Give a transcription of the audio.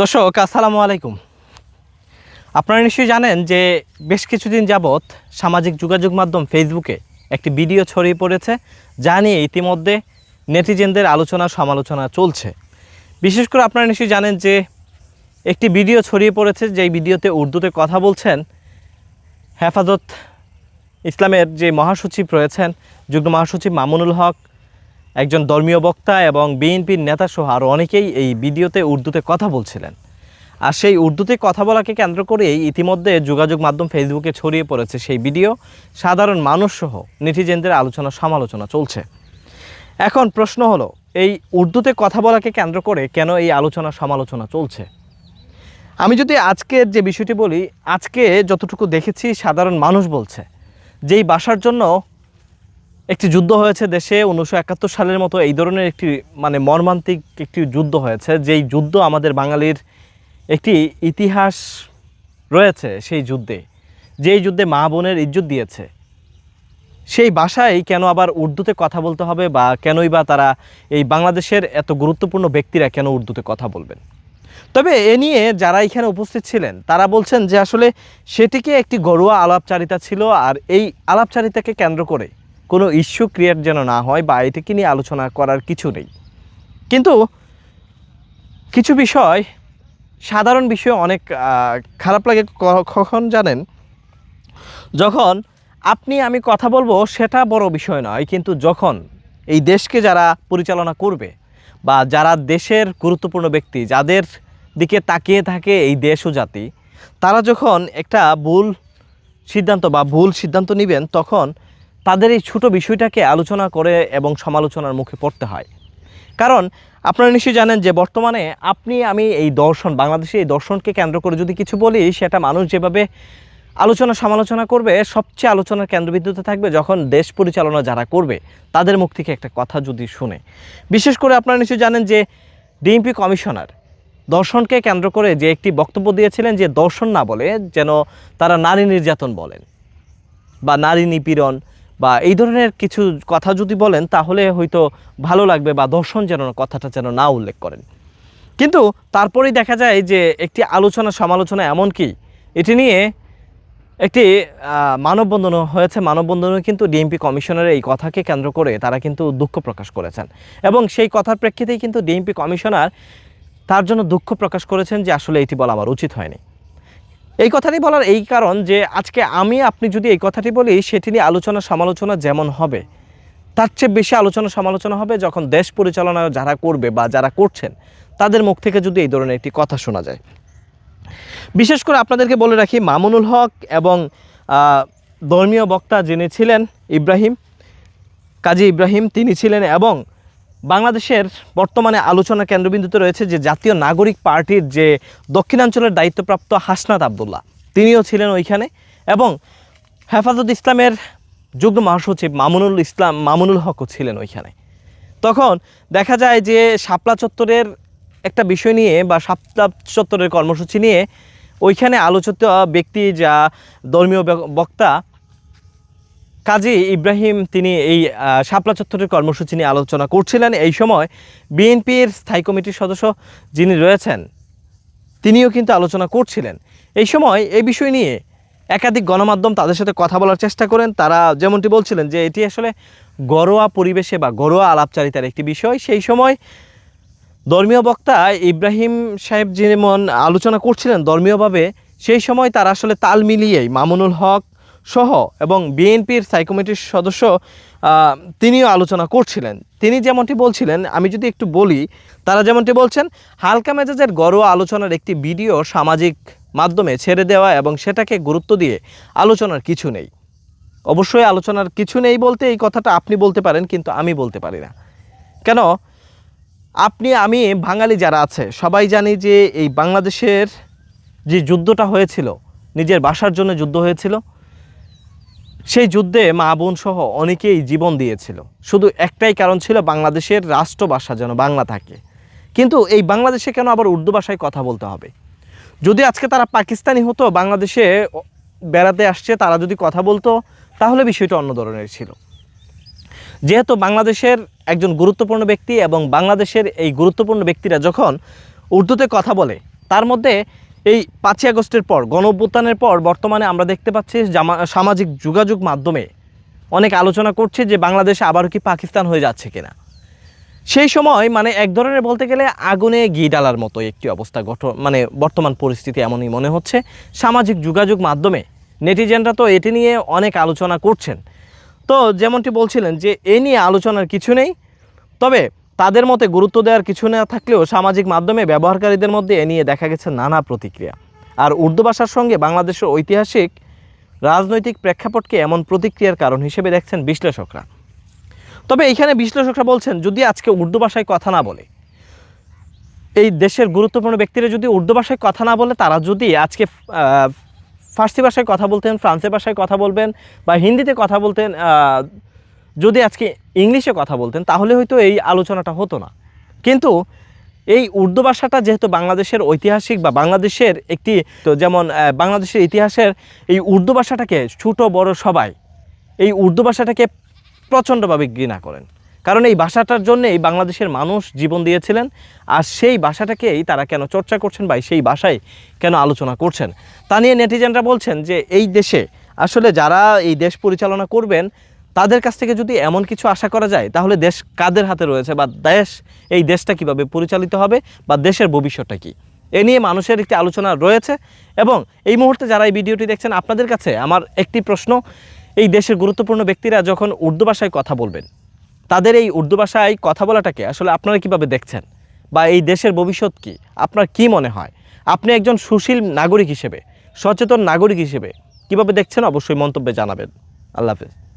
দর্শক, আসসালামু আলাইকুম। আপনারা নিশ্চয়ই জানেন যে বেশ কিছুদিন যাবৎ সামাজিক যোগাযোগ মাধ্যম ফেসবুকে একটি ভিডিও ছড়িয়ে পড়েছে, যা নিয়ে ইতিমধ্যে নেটিজেনদের আলোচনা সমালোচনা চলছে। বিশেষ করে আপনারা নিশ্চয়ই জানেন যে একটি ভিডিও ছড়িয়ে পড়েছে, যেই ভিডিওতে উর্দুতে কথা বলছেন হেফাজত ইসলামের যে মহাসচিব রয়েছেন, যুগ্ম মহাসচিব মামুনুল হক একজন ধর্মীয় বক্তা এবং বিএনপির নেতাসহ আরও অনেকেই এই ভিডিওতে উর্দুতে কথা বলছিলেন। আর সেই উর্দুতে কথা বলাকে কেন্দ্র করেই ইতিমধ্যে যোগাযোগ মাধ্যম ফেসবুকে ছড়িয়ে পড়েছে সেই ভিডিও। সাধারণ মানুষসহ নেটিজেনদের আলোচনা সমালোচনা চলছে। এখন প্রশ্ন হলো, এই উর্দুতে কথা বলাকে কেন্দ্র করে কেন এই আলোচনা সমালোচনা চলছে? আমি যদি আজকের যে বিষয়টি বলি, আজকে যতটুকু দেখেছি সাধারণ মানুষ বলছে, যেই বাসার জন্য একটি যুদ্ধ হয়েছে দেশে উনিশশো একাত্তর সালের মতো এই ধরনের একটি মানে মর্মান্তিক একটি যুদ্ধ হয়েছে। যেই যুদ্ধ আমাদের বাঙালির একটি ইতিহাস রয়েছে সেই যুদ্ধে, যেই যুদ্ধে মা বোনের ইজ্জত দিয়েছে। সেই ভাষায় কেন আবার উর্দুতে কথা বলতে হবে বা কেনই বা তারা এই বাংলাদেশের এত গুরুত্বপূর্ণ ব্যক্তিরা কেন উর্দুতে কথা বলবেন? তবে এ নিয়ে যারা এখানে উপস্থিত ছিলেন, তারা বলছেন যে আসলে সেটিকে একটি ঘরোয়া আলাপচারিতা ছিল আর এই আলাপচারিতাকে কেন্দ্র করে কোনো ইস্যু ক্রিয়েট যেন না হয় বা এটিকে নিয়ে আলোচনা করার কিছু নেই। কিন্তু কিছু বিষয়, সাধারণ বিষয় অনেক খারাপ লাগে কখন জানেন? যখন আপনি, আমি কথা বলব সেটা বড় বিষয় নয়, কিন্তু যখন এই দেশকে যারা পরিচালনা করবে বা যারা দেশের গুরুত্বপূর্ণ ব্যক্তি, যাদের দিকে তাকিয়ে থাকে এই দেশ ও জাতি, তারা যখন একটা ভুল সিদ্ধান্ত বা ভুল সিদ্ধান্ত নেবেন, তখন তাদের এই ছোটো বিষয়টাকে আলোচনা করে এবং সমালোচনার মুখে পড়তে হয়। কারণ আপনারা নিশ্চয়ই জানেন যে বর্তমানে আপনি, আমি এই দর্শন, বাংলাদেশে এই দর্শনকে কেন্দ্র করে যদি কিছু বলি, সেটা মানুষ যেভাবে আলোচনা সমালোচনা করবে, সবচেয়ে আলোচনার কেন্দ্রবিন্দুতে থাকবে যখন দেশ পরিচালনা যারা করবে, তাদের মুখ থেকে একটা কথা যদি শুনে। বিশেষ করে আপনারা নিশ্চয়ই জানেন যে ডিএমপি কমিশনার দর্শনকে কেন্দ্র করে যে একটি বক্তব্য দিয়েছিলেন যে দর্শন না বলে যেন তারা নারী নির্যাতন বলেন বা নারী নিপীড়ন বা এই ধরনের কিছু কথা যদি বলেন, তাহলে হয়তো ভালো লাগবে বা দর্শন যেন কথাটা যেন না উল্লেখ করেন। কিন্তু তারপরেই দেখা যায় যে একটি আলোচনা, সমালোচনা এমনকি এটি নিয়ে একটি মানববন্ধন হয়েছে। মানববন্ধনে কিন্তু ডিএমপি কমিশনারের এই কথাকে কেন্দ্র করে তারা কিন্তু দুঃখ প্রকাশ করেছেন। এবং সেই কথার প্রেক্ষিতেই কিন্তু ডিএমপি কমিশনার তার জন্য দুঃখ প্রকাশ করেছেন যে আসলে এটি বলা আমার উচিত হয়নি। এই কথাটি বলার এই কারণ যে আজকে আমি, আপনি যদি এই কথাটি বলি, সেটি নিয়ে আলোচনা সমালোচনা যেমন হবে, তার চেয়ে বেশি আলোচনা সমালোচনা হবে যখন দেশ পরিচালনা যারা করবে বা যারা করছেন, তাদের মুখ থেকে যদি এই ধরনের একটি কথা শোনা যায়। বিশেষ করে আপনাদেরকে বলে রাখি, মামুনুল হক এবং ধর্মীয় বক্তা যিনি ছিলেন, ইব্রাহিম, কাজী ইব্রাহিম, তিনি ছিলেন এবং বাংলাদেশের বর্তমানে আলোচনা কেন্দ্রবিন্দুতে রয়েছে যে জাতীয় নাগরিক পার্টির যে দক্ষিণাঞ্চলের দায়িত্বপ্রাপ্ত হাসনাত আবদুল্লাহ, তিনিও ছিলেন ওইখানে এবং হেফাজত ইসলামের যুগ্ম মহাসচিব মামুনুল ইসলাম, মামুনুল হকও ছিলেন ওইখানে। তখন দেখা যায় যে শাপলা চত্বরের একটা বিষয় নিয়ে বা শাপলা চত্বরের কর্মসূচি নিয়ে ওইখানে আলোচিত ব্যক্তি যা ধর্মীয় বক্তা কাজী ইব্রাহিম তিনি এই শাপলা চত্বরের কর্মসূচি নিয়ে আলোচনা করছিলেন। এই সময় বিএনপির স্থায়ী কমিটির সদস্য যিনি রয়েছেন, তিনিও কিন্তু আলোচনা করছিলেন। এই সময় এই বিষয় নিয়ে একাধিক গণমাধ্যম তাদের সাথে কথা বলার চেষ্টা করেন। তারা যেমনটি বলছিলেন যে এটি আসলে ঘরোয়া পরিবেশে বা ঘরোয়া আলাপচারিতার একটি বিষয়। সেই সময় ধর্মীয় বক্তা ইব্রাহিম সাহেব যেমন আলোচনা করছিলেন, ধর্মীয়ভাবে সেই সময় তারা আসলে তাল মিলিয়েই মামুনুল হক সহ এবং বিএনপির স্থায়ী সদস্য তিনিও আলোচনা করছিলেন। তিনি যেমনটি বলছিলেন, আমি যদি একটু বলি, তারা যেমনটি বলছেন, হালকা মেজাজের ঘরোয়া আলোচনার একটি ভিডিও সামাজিক মাধ্যমে ছেড়ে দেওয়া এবং সেটাকে গুরুত্ব দিয়ে আলোচনার কিছু নেই। অবশ্যই আলোচনার কিছু নেই বলতে এই কথাটা আপনি বলতে পারেন, কিন্তু আমি বলতে পারি না। কেন? আপনি, আমি, বাঙালি যারা আছে, সবাই জানি যে এই বাংলাদেশের যে যুদ্ধটা হয়েছিল, নিজের বাসার জন্য যুদ্ধ হয়েছিল সেই যুদ্ধে মা বোন সহ অনেকেই জীবন দিয়েছিল। শুধু একটাই কারণ ছিল বাংলাদেশের রাষ্ট্রভাষা যেন বাংলা থাকে। কিন্তু এই বাংলাদেশে কেন আবার উর্দু ভাষায় কথা বলতে হবে? যদি আজকে তারা পাকিস্তানি হতো, বাংলাদেশে বেড়াতে আসছে, তারা যদি কথা বলতো, তাহলে বিষয়টা অন্য ধরনের ছিল। যেহেতু বাংলাদেশের একজন গুরুত্বপূর্ণ ব্যক্তি এবং বাংলাদেশের এই গুরুত্বপূর্ণ ব্যক্তিরা যখন উর্দুতে কথা বলে, তার মধ্যে এই পাঁচই আগস্টের পর গণভ্যুত্থানের পর বর্তমানে আমরা দেখতে পাচ্ছি সামাজিক যোগাযোগ মাধ্যমে অনেক আলোচনা করছে যে বাংলাদেশে আবারও কি পাকিস্তান হয়ে যাচ্ছে কিনা। সেই সময় মানে এক ধরনের বলতে গেলে আগুনে ঘি ডালার মতো একটি অবস্থা গঠন মানে বর্তমান পরিস্থিতি এমনই মনে হচ্ছে। সামাজিক যোগাযোগ মাধ্যমে নেটিজেনরা তো এটি নিয়ে অনেক আলোচনা করছেন। তো যেমনটি বলছিলেন যে এ নিয়ে আলোচনার কিছু নেই। তবে তাদের মতে গুরুত্ব দেওয়ার কিছু না থাকলেও সামাজিক মাধ্যমে ব্যবহারকারীদের মধ্যে এ নিয়ে দেখা গেছে নানা প্রতিক্রিয়া। আর উর্দু ভাষার সঙ্গে বাংলাদেশের ঐতিহাসিক রাজনৈতিক প্রেক্ষাপটকে এমন প্রতিক্রিয়ার কারণ হিসেবে দেখছেন বিশ্লেষকরা। তবে এখানে বিশ্লেষকরা বলছেন, যদি আজকে উর্দু ভাষায় কথা না বলে, এই দেশের গুরুত্বপূর্ণ ব্যক্তিরা যদি উর্দু ভাষায় কথা না বলে, তারা যদি আজকে ফার্সি ভাষায় কথা বলতেন ফ্রান্সে ভাষায় কথা বলবেন বা হিন্দিতে কথা বলতেন যদি আজকে ইংলিশে কথা বলতেন, তাহলে হয়তো এই আলোচনাটা হতো না। কিন্তু এই উর্দু ভাষাটা যেহেতু বাংলাদেশের ঐতিহাসিক বা বাংলাদেশের একটি, তো যেমন বাংলাদেশের ইতিহাসের এই উর্দু ভাষাটাকে ছোটো, বড় সবাই এই উর্দু ভাষাটাকে প্রচণ্ডভাবে ঘৃণা করেন। কারণ এই ভাষাটার জন্যেই বাংলাদেশের মানুষ জীবন দিয়েছিলেন আর সেই ভাষাটাকেই তারা কেন চর্চা করছেন বা সেই ভাষায় কেন আলোচনা করছেন। তা নিয়ে নেটিজেনরা বলছেন যে, এই দেশে আসলে যারা এই দেশ পরিচালনা করবেন তাদের কাছ থেকে যদি এমন কিছু আশা করা যায়, তাহলে দেশ কাদের হাতে রয়েছে বা দেশ, এই দেশটা কীভাবে পরিচালিত হবে বা দেশের ভবিষ্যৎটা কী? এ নিয়ে মানুষের একটি আলোচনা রয়েছে এবং এই মুহূর্তে যারা এই ভিডিওটি দেখছেন, আপনাদের কাছে আমার একটি প্রশ্ন। এই দেশের গুরুত্বপূর্ণ ব্যক্তিরা যখন উর্দু ভাষায় কথা বলবেন, তাদের এই উর্দু ভাষায় কথা বলাটাকে আসলে আপনারা কীভাবে দেখছেন? বা এই দেশের ভবিষ্যৎ কি? আপনার কি মনে হয়? আপনি একজন সুশীল নাগরিক হিসেবে, সচেতন নাগরিক হিসেবে কীভাবে দেখছেন? অবশ্যই মন্তব্যে জানাবেন। আল্লাহ হাফেজ।